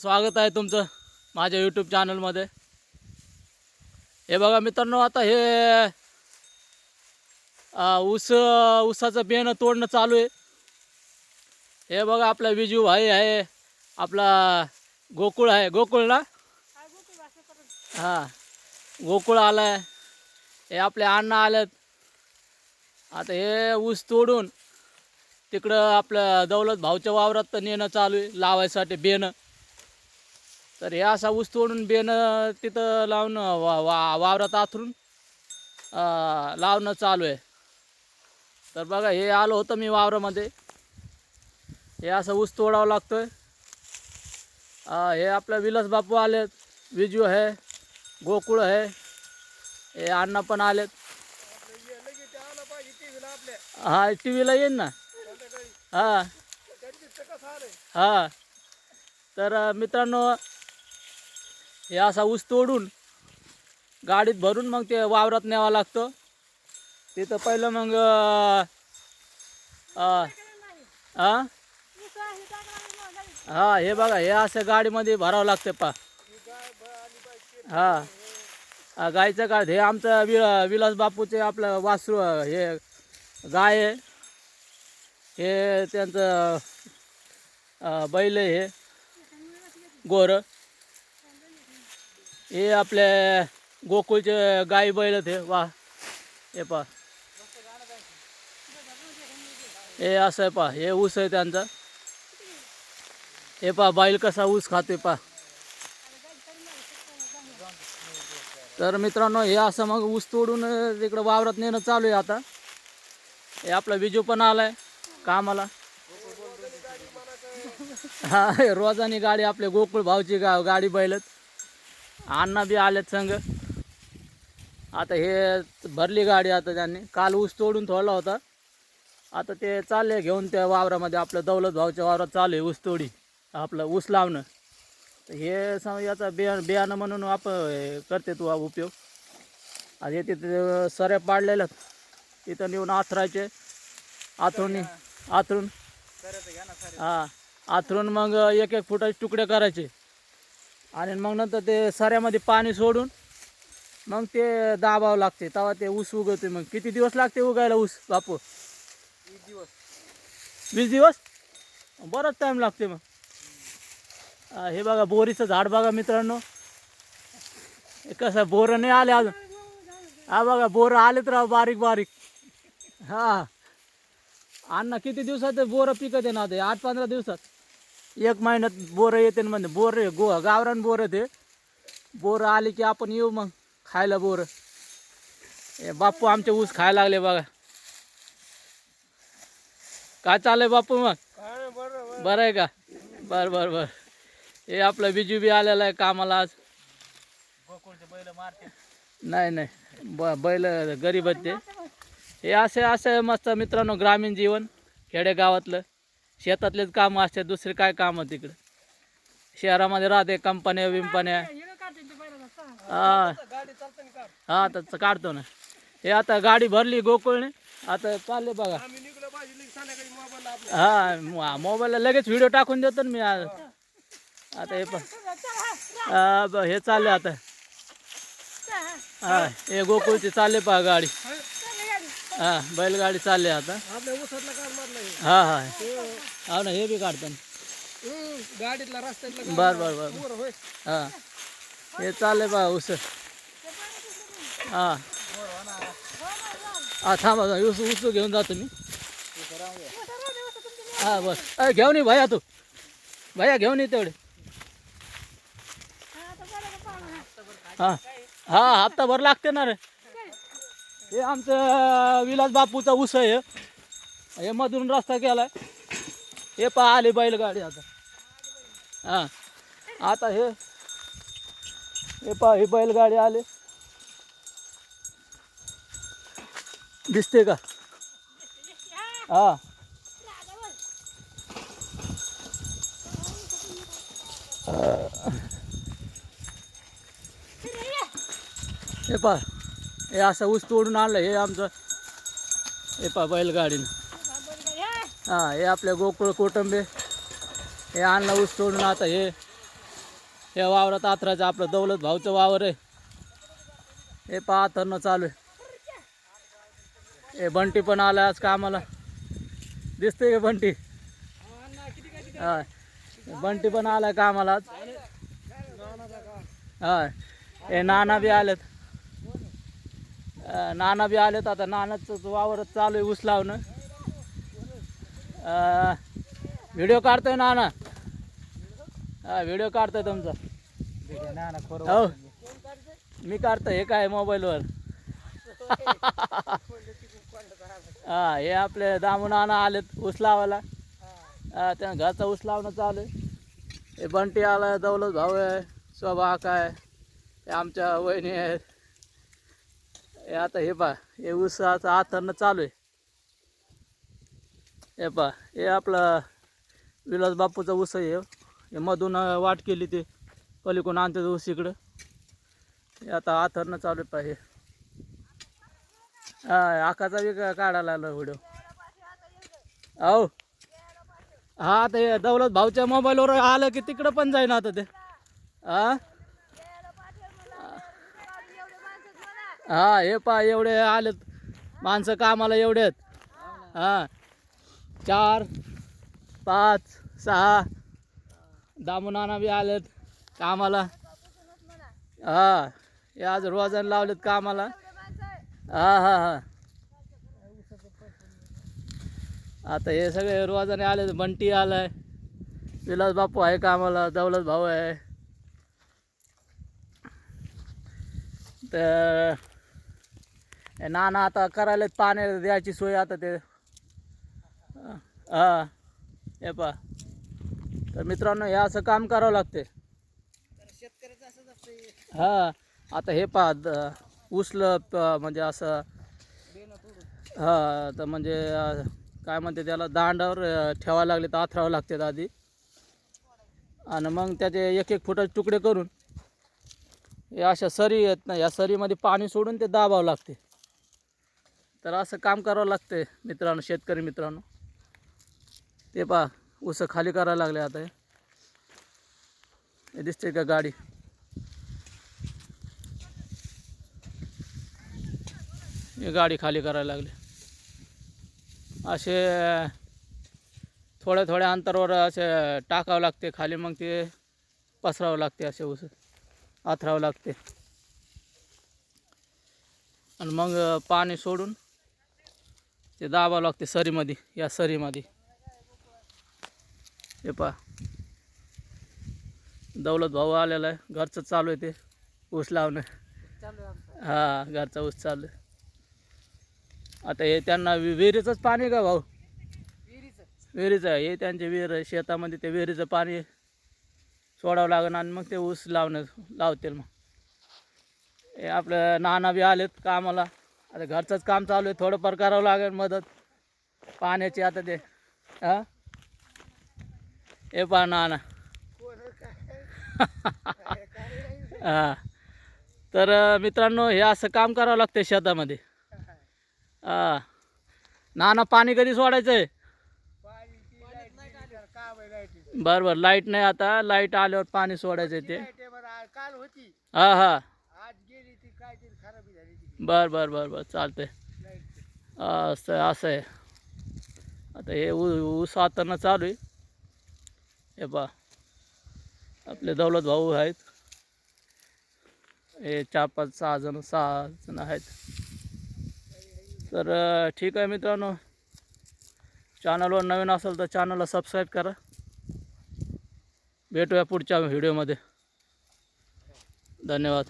स्वागत आहे तुमचं माझ्या यूट्यूब चॅनलमध्ये हे बघा मित्रांनो आता हे ऊस ऊसाचं बियाणं तोडणं चालू आहे. हे बघा आपला विजू भाई आहे आपला गोकुळ आहे. गोकुळ ना? हां गोकुळ आला आहे हे आपले अण्णा आलेत. आता हे ऊस तोडून तिकडं आपलं दौलत भाऊच्या वावरात तर नेणं चालू आहे लावायसाठी बेणं तर हे असा ऊस तोडून बेणं तिथं लावणं वा वा वावरात आथरून लावणं चालू आहे. तर बघा हे आलं होतं मी वावरामध्ये. हे असं ऊस तोडावं लागतो आहे हे आपलं विलास बापू आलेत. विजू आहे गोकुळ आहे. हे अण्णा पण आलेत. हा टी व्हीला येईन ना? हा. हा. तर मित्रांनो हे असा ऊस तोडून गाडीत भरून मग ते वावरात न्यावं लागतं. तिथं पहिलं मग हां हां हा हे बघा हे असं गाडीमध्ये भरावं लागतं पा. हा. गायचं गाईचं काढ हे आमचं वि विलास बापूचे आपलं वासरू हे गाय आहे. हे त्यांचं बैल हे गोरं. हे आपले गोकुळचे गाई बैल ते हे वा. हे पा हे असं आहे पा हे ऊस आहे त्यांचा. हे पा बैल कसा ऊस खाते पा तर मित्रांनो हे असं मग ऊस तोडून तिकडं वावरात नेणं चालू आहे आता. हे आपला विजू पण आलाय कामाला. हा रोजानी गाडी आपले गोकुळ भाऊची गा गाडी बैलत. अण्णा बी आलेत संग. आता हे भरली गाडी आता त्यांनी. काल ऊस तोडून ठेवला होता. आता ते चालले घेऊन त्या वावरामध्ये. आपल्या दौलत भाऊच्या वावरात चालू आहे ऊस तोडी. आपलं ऊस लावणं. तर हे सम याचा बिया बियाणं म्हणून आप हे करते तू उपयोग. आता हे तिथे सऱ्या पाडलेल्या तिथं नेऊन आथरायचे. आथरून आथरून. हा. आथरून मग एक एक फुटाचे तुकडे करायचे. आणि मग नंतर ते सऱ्यामध्ये पाणी सोडून मग ते दाबावं लागते. तेव्हा ते ऊस उगवते मग. किती दिवस लागते उगायला ऊस बापू? वीस दिवस. बराच टाईम लागते मग. हा, बघा बोरीचं झाड बघा मित्रांनो. कसं बोरं नाही आले अजून. हा बघा बोरं आलेत राव बारीक बारीक. हा. अण्णा किती दिवसात बोरं पिकत आहे ना ते? आठ पंधरा दिवसात. एक महिन्यात बोरं येते ना म्हणजे बोर गो गावरान बोरं ते. बोरं आले की आपण येऊ मग खायला बोरं. हे बापू आमचे ऊस खायला लागले बघा. काय चाललंय बापू मग? बरं आहे का? बरं बरं बरं. हे आपलं बिजू बी आलेलं आहे कामाला आज. नाही नाही. ब बैल गरीब आहेत ते. हे असे असे मस्त मित्रांनो ग्रामीण जीवन खेडेगावातलं. शेतातलेच कामं असतात दुसरे काय कामं तिकडं? शहरामध्ये राहते कंपन्या विंपन्या हा. हा तर काढतो ना. हे आता गाडी भरली गोकुळने. आता चालले बघा. हा मोबाईलला लगेच व्हिडिओ टाकून देतो ना मी आज. आता हे पण हा, हे चालले आता. हा हे गोकुळची चालले पहा गाडी. हा बैलगाडी चालली आता. हा. हा हा. ना हे बी काढतो ना गाडीतला रस्त्यातला बर बर बर. बरं होय. हा. हे चालले पहा उस हा. हा थांबा थांबा. ऊस ऊस घेऊन जातो मी. हा बस. अय घेऊन ये भैया तू. भैया घेऊन ये तेवढे. हा. हा हप्ताभर लागते ना रे. हे आमचं विलास बापूचा उस आहे. हे. हे मधून रस्ता केला हे पहा आली बैलगाडी आता. हा. आता हे हे पहा ही बैलगाडी आले. दिसते का? हा. हे पहा. हे असं ऊस तोडून आणलं हे आमचं हे पा बैलगाडीनं. हा हे आपल्या गोकुळ कोटंबे हे आणलं ऊस तोडून आता हे हे वावरात आथराचं आपलं दौलत भाऊचं वावर आहे. हे पहा आथरणं चालू आहे. हे बंटी पण आला आज कामाला. दिसते का बंटी? हा बंटी पण आला कामाला आज. हा हे नाना बी आलेत. नाना बी आलेत आता नानाचं वावर चालू आहे ऊस लावणं. व्हिडिओ काढतोय नाना. हा व्हिडिओ काढतोय तुमचा. हो. मी काढतोय हे काय मोबाईलवर? हा हे आपले दामू नाना आलेत ऊस लावायला. हा त्या घरचा ऊस लावणं चालू आहे. हे बंटी आला दौलत भाऊ आहे शोभा काय हे आमच्या वहिनी आहेत. हे आता हे पा हे ऊसाचं आथरणं चालू आहे. हे पा हे आपलं विलास बापूचा ऊस आहे हे. मधून वाट केली ते पलीकडून आणते ऊस इकडं. हे आता आथरणं चालू आहे पा हे. हा आकाचा बी काढायला लागला व्हिडिओ. हो हा ते दौलत भाऊच्या मोबाईलवर आलं की तिकडं पण जाईन आता ते. हा? हा हे पा एवढे आलेत. माणसं कामाला एवढे आहेत. हा. चार पाच सहा. दामुनाना बी आलेत कामाला. हा हे आज रोजन लावलेत कामाला. हा हा हा. आता हे सगळे रोजाने आले बंटी आलाय. विलास बापू आहे कामाला. दौलत भाऊ आहे. तर नाना आता करायला पाण्याला द्यायची सोय आता ते. हा. हे. पा तर मित्रांनो हे असं काम करावं लागते. हा. आता हे पा उसलं प- म्हणजे असं हा तर म्हणजे काय म्हणते त्याला दांडावर अं, ठेवावं लागले तर आथरावं लागते आधी. आणि मग त्याचे एक एक फुटाचे तुकडे करून हे अशा सरी आहेत ना या सरीमध्ये पाणी सोडून ते दाबावं लागते. तर असं काम करावं लागते मित्रांनो शेतकरी मित्रांनो. ते पहा उसं खाली करायला लागले आता हे. दिसते का गाडी? हे गाडी खाली करायला लागली. असे थोड्या थोड्या अंतरावर असे टाकावं लागते खाली मग ते पसरावं लागते असे उस आथरावं लागते. आणि मग पाणी सोडून ते दाबावं लागते सरीमध्ये या सरीमध्ये. हे पहा. दौलत भाऊ आलेला आहे. घरचं चालू आहे ते. ऊस लावणं. हा घरचा ऊस चालू आहे. आता हे त्यांना विहिरीचंच पाणी का भाऊ? विहिरीचं आहे. हे त्यांचे विहीर शेतामध्ये ते विहिरीचं पाणी सोडावं लागेल आणि मग ते ऊस लावणं लावतील मग. हे आपलं नाना बी आलेत कामाला. आता घरचंच काम चालू आहे थोडंफार करावं लागेल मदत. पाण्याची आता ते हा? हे पहा नाना. हा. तर मित्रांनो हे असं काम करावं लागतं शेतामध्ये. हा. नाना पाणी कधी सोडायचं आहे बरं बरं. लाइट नाही आता. लाइट आल्यावर पाणी सोडायचं आहे ते हा हा आज गेली ती काय तरी खराबी झाली ती बरं बरं बरं बरं चालतंय. आहे असं असं आहे. आता हे ऊ ऊस हातानं चालू आहे. हे पा आपले दौलत भाऊ आहेत. हे चार पाच सहा जण सहा जण आहेत. तर ठीक आहे मित्रांनो. चॅनलवर नवीन असेल तर चॅनलला सबस्क्राईब करा. भेटूया पुढच्या व्हिडिओमध्ये धन्यवाद.